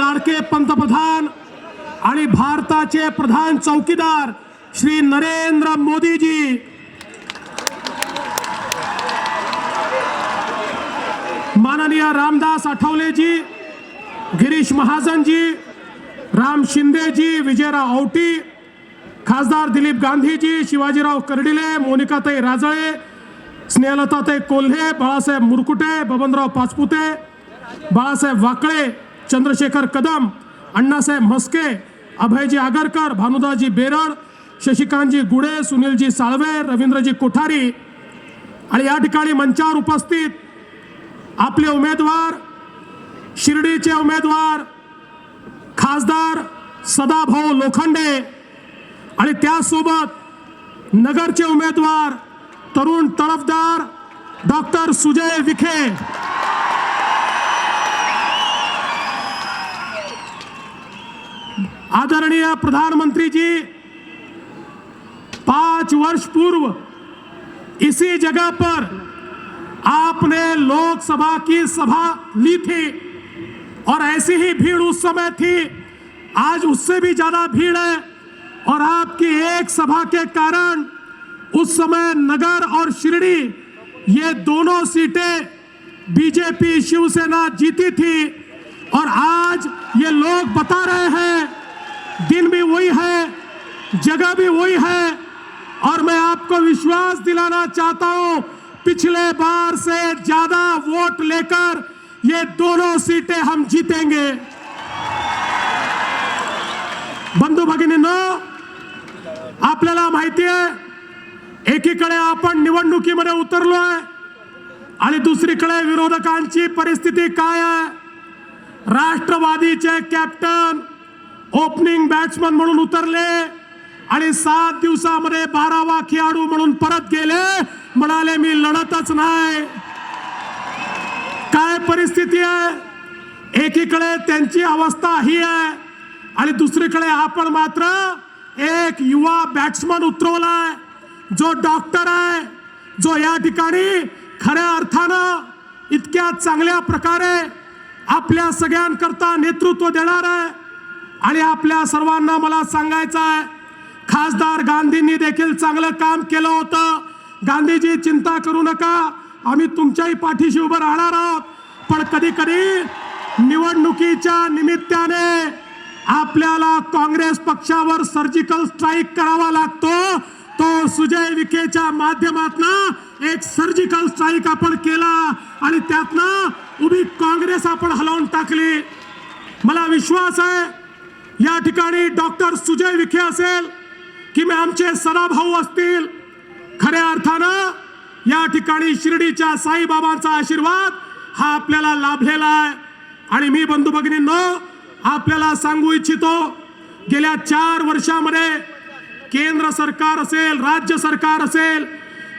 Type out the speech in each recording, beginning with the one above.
लाडके पंतप्रधान आणि भारताचे प्रधान चौकीदार श्री नरेंद्र मोदीजी. माननीय रामदास आठवलेजी गिरीश महाजनजी राम शिंदेजी विजयराव औटी खासदार दिलीप गांधीजी शिवाजीराव कर्डिले मोनिकाताई राजळे स्नेहलताताई कोल्हे बाळासाहेब मुरकुटे बबनराव पाचपुते बाळासाहेब वाकळे चंद्रशेखर कदम अण्णासाहेब म्हस्के अभयजी आगरकर भानुदाजी बेरड शशिकांतजी गुडे सुनीलजी साळवे रवींद्रजी कोठारी. आणि या ठिकाणी मंचावर उपस्थित आपले उमेदवार शिर्डीचे उमेदवार खासदार सदाभाऊ लोखंडे. आणि त्यासोबत नगरचे उमेदवार तरुण तडफदार डॉक्टर सुजय विखे. आदरणीय प्रधानमंत्री जी, पाँच वर्ष पूर्व इसी जगह पर आपने लोकसभा की सभा ली थी और ऐसी ही भीड़ उस समय थी। आज उससे भी ज़्यादा भीड़ है और आपकी एक सभा के कारण उस समय नगर और शिरडी, ये दोनों सीटें बीजेपी शिवसेना जीती थी और आज ये लोग बता रहे हैं दिन भी वही है, जगह भी वही है, और मैं आपको विश्वास दिलाना चाहता हूँ, पिछले बार से ज़्यादा वोट लेकर ये दोनों सीटें हम जीतेंगे। बंधु भगिनींनो, आपल्याला माहिती आहे, एकीकडे आपण निवडणुकीमध्ये उतरलोय आणि दुसरीकडे परिस्थिती काय आहे? राष्ट्रवादीचे कॅप्टन ओपनिंग बॅट्समन म्हणून उतरले आणि सात दिवसामध्ये बारावा खेळाडू म्हणून परत गेले. म्हणाले मी लढतच नाही. काय परिस्थिती आहे? एकीकडे त्यांची अवस्था ही आहे आणि दुसरीकडे आपण मात्र एक युवा बॅट्समन उतरवलाय. जो डॉक्टर आहे जो या ठिकाणी खऱ्या अर्थानं इतक्या चांगल्या प्रकारे आपल्या सगळ्यांकरता नेतृत्व देणार आहे. आणि आपल्या सर्वांना मला सांगायचं आहे खासदार गांधींनी देखील चांगलं काम केलं होतं. गांधीजी चिंता करू नका. आम्ही तुमच्याही पाठीशी उभं राहणार आहोत. पण कधी कधी निवडणुकीच्या निमित्ताने आपल्याला काँग्रेस पक्षावर सर्जिकल स्ट्राईक करावा लागतो. तो सुजय विखेच्या माध्यमातून एक सर्जिकल स्ट्राईक आपण केला आणि त्यातनं उभी काँग्रेस आपण हलवून टाकली. मला विश्वास आहे या ठिकाणी डॉक्टर सुजय विखे असेल की मी आमचे सदाभाऊ असतील. खऱ्या अर्थानं या ठिकाणी शिर्डीच्या साईबाबांचा आशीर्वाद हा आपल्याला लाभलेला आहे. आणि मी बंधू भगिनींनो आपल्याला सांगू इच्छितो गेल्या चार वर्षामध्ये केंद्र सरकार असेल राज्य सरकार असेल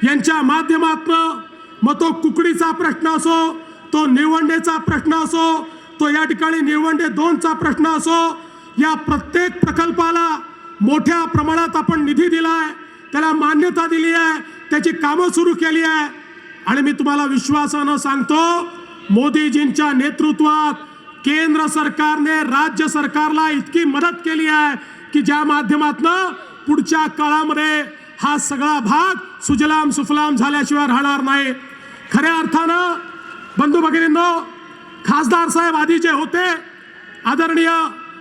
यांच्या माध्यमातून मग तो कुकडीचा प्रश्न असो तो निवंडेचा प्रश्न असो तो या ठिकाणी निवंडे दोनचा प्रश्न असो या प्रत्येक प्रकल्पाला मोठ्या प्रमाणात आपण निधी दिलाय त्याला मान्यता दिली आहे त्याची कामं सुरू केली आहे. आणि मी तुम्हाला विश्वासानं सांगतो मोदीजींच्या नेतृत्वात केंद्र सरकारने राज्य सरकारला इतकी मदत केली आहे की ज्या माध्यमातनं पुढच्या काळामध्ये हा सगळा भाग सुजलाम सुफलाम झाल्याशिवाय राहणार नाही. खऱ्या अर्थानं बंधू भगिनींनो खासदार साहेब आधी जे होते आदरणीय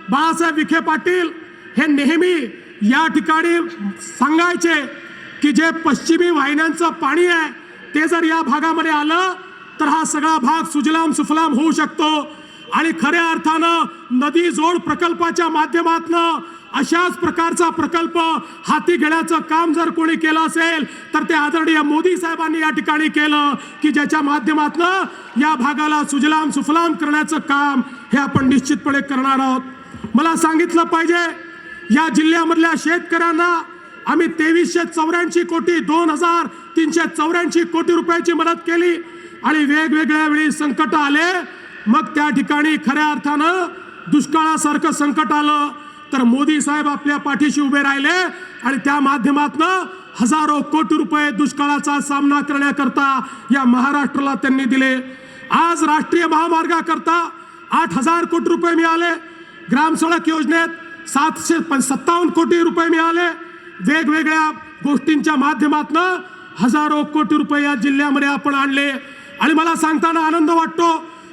बाळासाहेब विखे पाटील हे नेहमी या ठिकाणी सांगायचे की जे पश्चिमी वाहिन्यांचं पाणी आहे ते जर या भागामध्ये आलं तर हा सगळा भाग सुजलाम सुफलाम होऊ शकतो. आणि खऱ्या अर्थानं नदी जोड प्रकल्पाच्या माध्यमातनं अशाच प्रकारचा प्रकल्प हाती घेण्याचं काम जर कोणी केलं असेल तर ते आदरणीय मोदी साहेबांनी या ठिकाणी केलं की ज्याच्या माध्यमातनं या भागाला सुजलाम सुफलाम करण्याचं काम हे आपण निश्चितपणे करणार आहोत. मला सांगितलं पाहिजे या जिल्ह्यामधल्या शेतकऱ्यांना आम्ही तेवीसशे चौऱ्याऐंशी कोटी दोन हजार तीनशे चौऱ्याऐंशी कोटी रुपयाची मदत केली आणि वेगवेगळ्या वेळी संकट आले. मग त्या ठिकाणी खऱ्या अर्थानं दुष्काळासारखं संकट आलं. तर मोदी साहेब आपल्या पाठीशी उभे राहिले आणि त्या माध्यमातनं हजारो कोटी रुपये दुष्काळाचा सामना करण्याकरता या महाराष्ट्राला त्यांनी दिले. आज राष्ट्रीय महामार्गाकरता आठ हजार कोटी रुपये मिळाले. ग्रामसडक योजनेत सातशे पण सत्तावन्न कोटी रुपये मिळाले. वेगवेगळ्या गोष्टींच्या माध्यमातून हजारो कोटी रुपये या जिल्ह्यामध्ये आपण आणले. आणि मला सांगताना आनंद वाटतो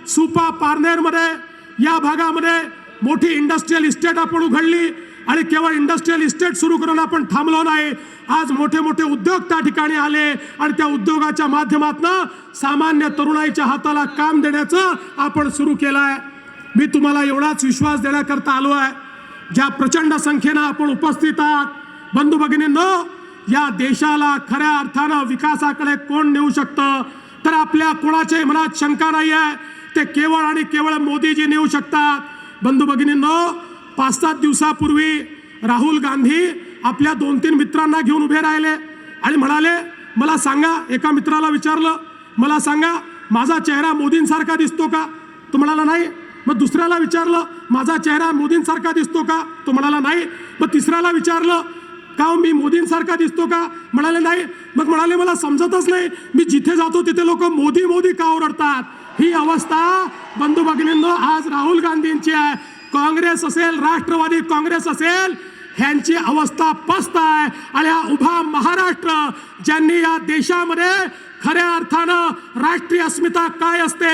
सुपा पारनेरमध्ये या भागामध्ये मोठी इंडस्ट्रीयल इस्टेट आपण उघडली आणि केवळ इंडस्ट्रीयल इस्टेट सुरू करून आपण थांबलो नाही. आज मोठे मोठे उद्योग त्या ठिकाणी आले आणि त्या उद्योगाच्या माध्यमातून सामान्य तरुणाईच्या हाताला काम देण्याचं आपण सुरू केलं आहे मी तुम्हाला एवढाच विश्वास देण्याकरता आलो आहे ज्या प्रचंड संख्येनं आपण उपस्थित आहात. बंधू भगिनींनो या देशाला खऱ्या अर्थानं विकासाकडे कोण नेऊ शकतं? तर आपल्या कोणाच्याही मनात शंका नाही आहे ते केवळ आणि केवळ मोदीजी नेऊ शकतात. बंधू भगिनींनो पाच सात दिवसापूर्वी राहुल गांधी आपल्या दोन तीन मित्रांना घेऊन उभे राहिले आणि म्हणाले मला सांगा एका मित्राला विचारलं मला सांगा माझा चेहरा मोदींसारखा दिसतो का? तो म्हणाला नाही मग दुसऱ्याला विचारलं माझा चेहरा मोदींसारखा दिसतो का? तो म्हणाला नाही. मग तिसऱ्याला विचारलं का हो, मी मोदींसारखा दिसतो का? म्हणाले नाही. मग म्हणाले मला समजतच नाही. मी जिथे जातो तिथे लोक मोदी मोदी का ओरडतात? ही अवस्था बंधू भगिनींनो आज राहुल गांधींची आहे. काँग्रेस असेल राष्ट्रवादी काँग्रेस असेल ह्यांची अवस्था पस्त आहे. आणि हा उभा महाराष्ट्र ज्यांनी या देशामध्ये खऱ्या अर्थानं राष्ट्रीय अस्मिता काय असते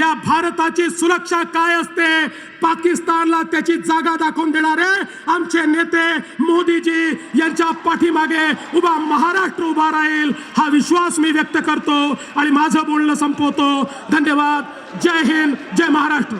या भारताची सुरक्षा काय असते पाकिस्तानला त्याची जागा दाखवून देणारे आमचे नेते मोदीजी यांच्या पाठीमागे उभा महाराष्ट्र उभा राहील हा विश्वास मी व्यक्त करतो आणि माझं बोलणं संपवतो. धन्यवाद. जय हिंद जय महाराष्ट्र.